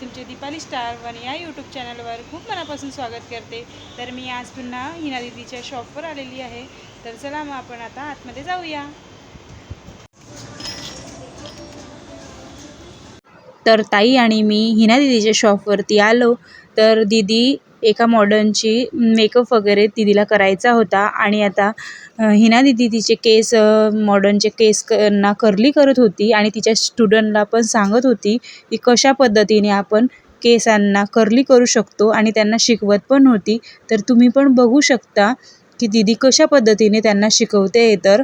तुमचे Deepali star one या YouTube चॅनलवर खूप मनापासून स्वागत करते. तर मी आज पुन्हा हिना दीदीच्या शॉपवर आलेली आहे. तर चला मग आपण आता आतमध्ये जाऊया. तर ताई आणि मी हिना दीदीच्या शॉपवरती आलो. तर दीदी एका मॉडर्नची मेकअप वगैरे दीदीला करायचा होता आणि आता अ, हिना दीदी तिचे केस अ, मॉडर्नचे केस क ना कर्ली करत होती आणि तिच्या स्टुडंटला पण सांगत होती की कशा पद्धतीने आपण केसांना कर्ली करू शकतो आणि त्यांना शिकवत पण होती तर तुम्ही पण बघू शकता की दीदी કશા પદ્ધતિને त्यांना શીખવતે એ तर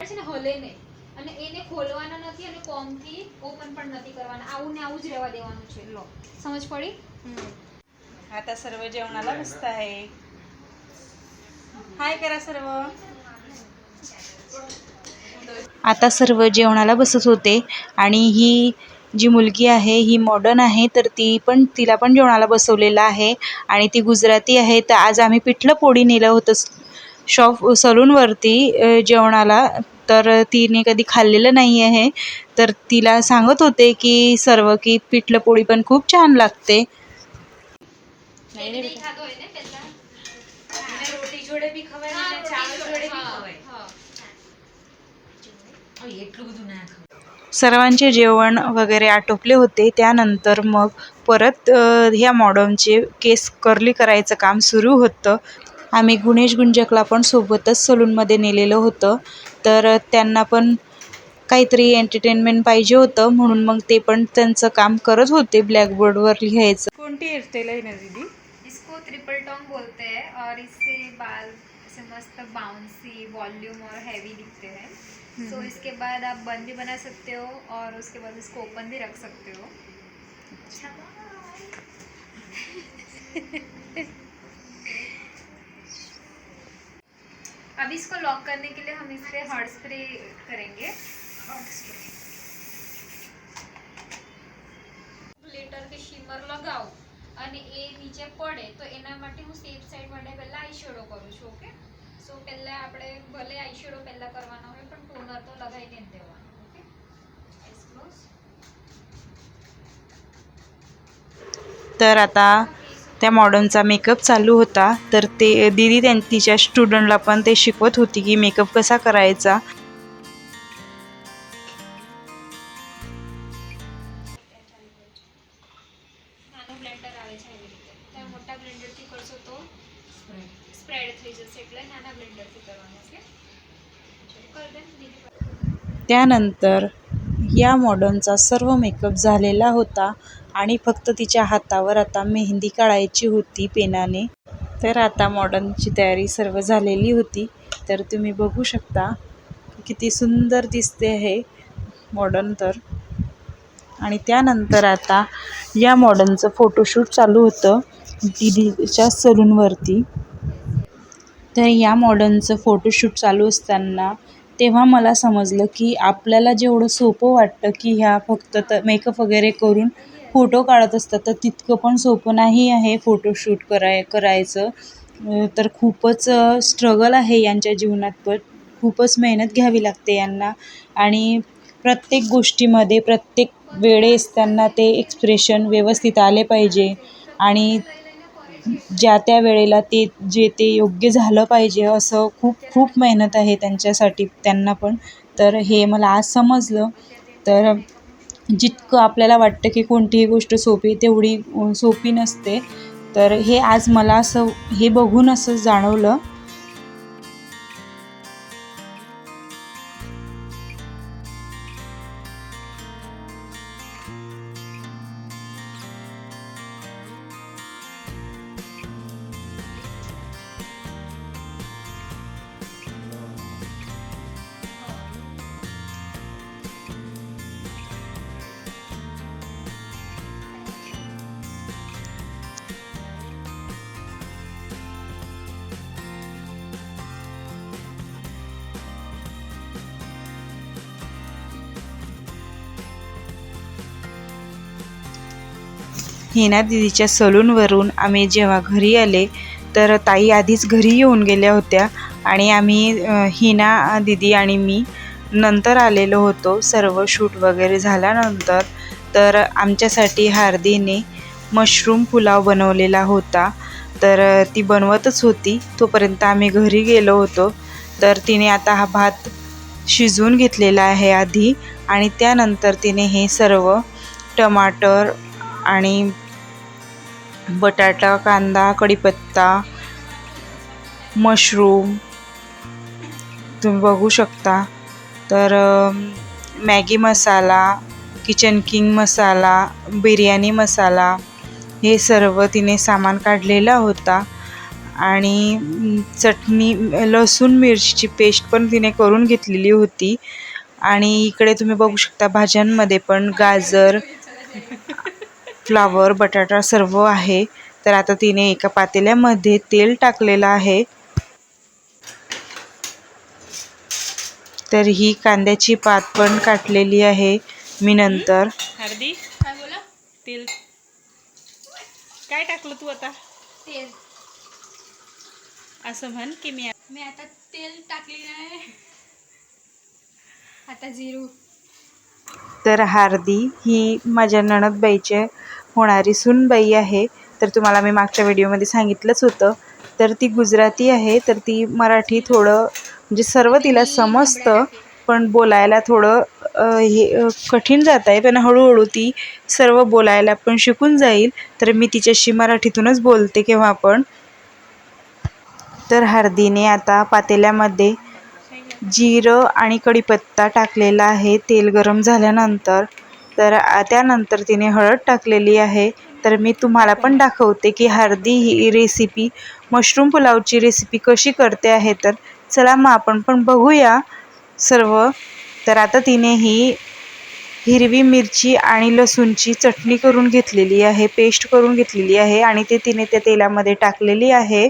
છે ને હલે નહીં અને એને ખોલવાના નથી અને કોમથી ઓપન પણ નથી કરવાના આવું ને આવું જ રહેવા દેવાનું છે લો સમજ પડી आता सर्व जेवणाला बसत आहे. हाय करा सर्व. आता सर्व जेवणाला बसत होते आणि ही जी मुलगी आहे ही मॉडर्न आहे तर ती पण तिला पण जेवणाला बसवलेलं आहे आणि ती गुजराती आहे. तर आज आम्ही पिठलं पोळी नेलं होतं शॉप सलूनवरती जेवणाला. तर तिने कधी खाल्लेलं नाही आहे. तर तिला सांगत होते की सर्व की पिठलं पोळी पण खूप छान लागते. નહીં નહીં ખાધો હોય ને પહેલા રોટી જોડે બી ખવાય હા, અને રોટી ચાવલ જોડે, જોડે બી હા, ખવાય હા. सर्वांचे जेवण वगैरे आटोपले होते त्यानंतर मग परत अ, ह्या मॉडर्नचे केस कर्ली करायचं काम सुरू होतं आम्ही गुणेश गुंजकला पण सोबतच सलूनमध्ये नेलेलं होतं तर त्यांना पण काहीतरी एंटरटेनमेंट पाहिजे होतं म्हणून मग ते पण त्यांचं काम करत होते ब्लॅकबोर्डवर लिहायचं कोणती हेअरस्टाईल आहे ना दीदी ट्रिपल टॉन्ग बोलते हैं और इससे बाल से मस्त बाउंसी वॉल्यूम और हैवी दिखते हैं। सो so, हम्म। इसके बाद आप बंद भी बना सकते हो और उसके बाद इसको ओपन भी रख सकते हो। अच्छा। अब इसको लॉक करने के लिए हम इस पर हॉट स्प्रे करेंगे। हॉट स्प्रे અને એ નીચે પડે તો એના માટે હું સેફ સાઈડ માટે પહેલા આઈ શેડો કરું છું ઓકે સો પહેલા આપણે ભલે આઈ શેડો પહેલા કરવાનો હોય પણ ટોનર તો લગાવીને જ દેવાનું ઓકે આઈસ ક્લોઝ तर आता त्या मॉडर्नचा मेकअप चालू होता तर ते दीदी त्यां तिच्या स्टुडंटला पण ते शिकवत होती की मेकअप कसा करायचा त्यानंतर या मॉडर्नचा सर्व मेकअप झालेला होता आणि फक्त तिच्या हातावर आता मेहंदी काढायची होती पेनाने. तर आता मॉडर्नची तयारी सर्व झालेली होती. तर तुम्ही बघू शकता किती सुंदर दिसते आहे मॉडर्न तर. आणि त्यानंतर आता या मॉडर्नचं फोटोशूट चालू होतं दिदीच्या सलूनवरती. तर या मॉडर्नचं फोटोशूट चालू असताना तेव्हा मला समजलं की आपल्याला जेवढं सोपं वाटतं की ह्या फक्त त मेकअप वगैरे करून फोटो काढत असतात तर तितकं पण सोपं नाही आहे फोटोशूट कराय करायचं. तर खूपच स्ट्रगल आहे यांच्या जीवनात पण खूपच मेहनत घ्यावी लागते यांना. आणि प्रत्येक गोष्टीमध्ये प्रत्येक वेळेस त्यांना ते एक्सप्रेशन व्यवस्थित आले पाहिजे. आणि ज्या त्या वेळेला ते जे ते योग्य झालं पाहिजे असं खूप खूप मेहनत आहे त्यांच्यासाठी त्यांना पण. तर हे मला आज समजलं. तर जितकं आपल्याला वाटतं की कोणतीही गोष्ट सोपी तेवढी सोपी नसते. तर हे आज मला असं हे बघून असं जाणवलं. हिना दिदीच्या सलूनवरून आम्ही जेव्हा घरी आले तर ताई आधीच घरी येऊन गेल्या होत्या आणि आम्ही हिना दिदी आणि मी नंतर आलेलो होतो. सर्व शूट वगैरे झाल्यानंतर तर आमच्यासाठी हार्दीने मशरूम पुलाव बनवलेला होता. तर ती बनवतच होती. तोपर्यंत आम्ही घरी गेलो होतो. तर तिने आता हा भात शिजवून घेतलेला आहे आधी आणि त्यानंतर तिने हे सर्व टमाटर आणि बटाटा कांदा कढीपत्ता मशरूम. तुम्ही बघू शकता. तर मॅगी मसाला किचन किंग मसाला बिर्याणी मसाला हे सर्व तिने सामान काढलेला होता. आणि चटणी लसूण मिरचीची पेस्ट पण तिने करून घेतलेली होती. आणि इकडे तुम्ही बघू शकता भाज्यांमध्ये पण गाजर फ्लावर बटाटा सर्व आहे. तर आता तिने एका पातेल्यामध्ये तेल टाकलेलं आहे. तर ही कांद्याची पात पण काटलेली आहे. मी नंतर हार्दी काय बोला. तेल. काय टाकलं तू आता? तेल. असं म्हण की मी मी आता तेल टाकली नाही आता जिरू. तर हार्दी ही माझ्या नणदबाईचे होणारी सूनबाई आहे. तर तुम्हाला मी मागच्या व्हिडिओमध्ये सांगितलंच होतं. तर ती गुजराती आहे तर ती मराठी थोडं म्हणजे सर्व तिला समजतं पण बोलायला थोडं हे कठीण जात आहे. पण हळूहळू ती सर्व बोलायला पण शिकून जाईल. तर मी तिच्याशी मराठीतूनच बोलते केव्हा पण. तर हळदीने आता पातेल्यामध्ये जिरं आणि कढीपत्ता टाकलेला आहे. तेल गरम झाल्यानंतर तर त्यानंतर तिने हळद टाकलेली आहे. तर मी तुम्हाला पण दाखवते की हळदी ही रेसिपी मशरूम पुलावची रेसिपी कशी करते आहे तर. चला मग आपण पण बघूया सर्व. तर आता तिने ही हिरवी मिरची आणि लसूणची चटणी करून घेतलेली आहे पेस्ट करून घेतलेली आहे आणि ते तिने त्या तेलामध्ये टाकलेली आहे.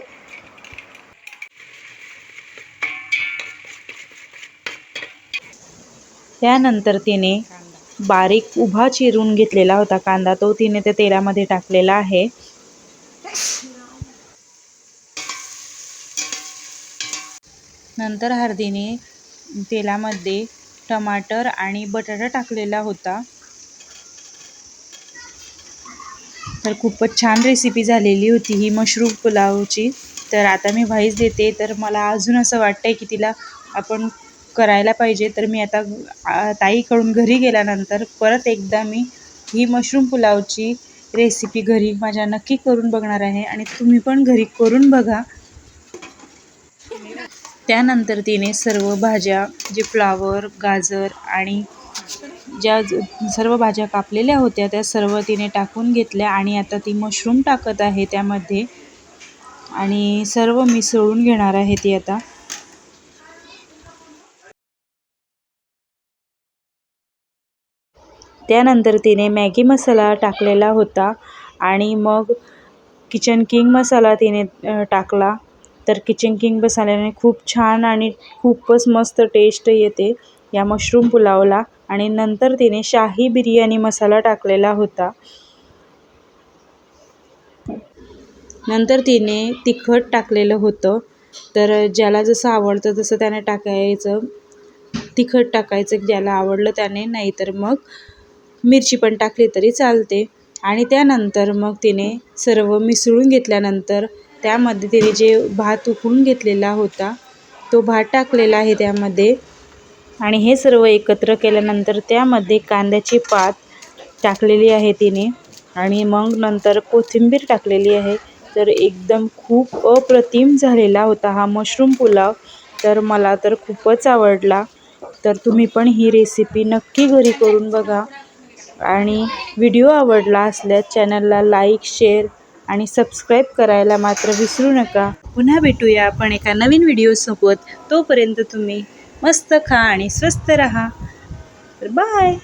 त्यानंतर तिने बारीक उभा चिरून घेतलेला होता कांदा. तो तिने त्या तेलामध्ये टाकलेला आहे. नंतर हळदीने तेलामध्ये टमाटर आणि बटाटा टाकलेला होता. तर खूपच छान रेसिपी झालेली होती ही मशरूम पुलावची. तर आता मी व्हाईस देते. तर मला अजून असं वाटतं आहे की तिला आपण करायला पाहिजे. तर मी आता ताईकडून घरी गेल्यानंतर परत एकदा मी ही मशरूम पुलावची रेसिपी घरी माझ्या नक्की करून बघणार आहे आणि तुम्ही पण घरी करून बघा. त्यानंतर तिने सर्व भाज्या जे फ्लावर गाजर आणि ज्या ज- सर्व भाज्या कापलेल्या होत्या त्या सर्व तिने टाकून घेतल्या आणि आता ती मशरूम टाकत आहे त्यामध्ये. आणि सर्व मिसळून घेणार आहे ती आता. त्यानंतर तिने मॅगी मसाला टाकलेला होता आणि मग किचन किंग मसाला तिने टाकला. तर किचन किंग मसाल्याने खूप छान आणि खूपच मस्त टेस्ट येते. या मशरूम पुलावला आणि नंतर तिने शाही बिर्याणी मसाला टाकलेला होता. नंतर तिने तिखट टाकलेलं होतं. तर ज्याला जसं आवडतं तसं त्याने टाकायचं तिखट टाकायचं ज्याला आवडलं त्याने नाहीतर मग मिरची पण टाकली तरी चालते. आणि त्यानंतर मग तिने सर्व मिसळून घेतल्यानंतर त्यामध्ये तिने जे भात उकळून घेतलेला होता तो भात टाकलेला आहे त्यामध्ये. आणि हे सर्व एकत्र केल्यानंतर त्यामध्ये कांद्याची पात टाकलेली आहे तिने. आणि मग नंतर कोथिंबीर टाकलेली आहे. तर एकदम खूप अप्रतिम झालेला होता हा मशरूम पुलाव. तर मला तर खूपच आवडला. तर तुम्ही पण ही रेसिपी नक्की घरी करून बघा. आणि व्हिडिओ आवडला असल्यास चॅनलला लाईक शेअर आणि सबस्क्राईब करायला मात्र विसरू नका. पुन्हा भेटूया आपण एका नवीन व्हिडिओसोबत तोपर्यंत तुम्ही मस्त खा आणि स्वस्त रहा. तर बाय!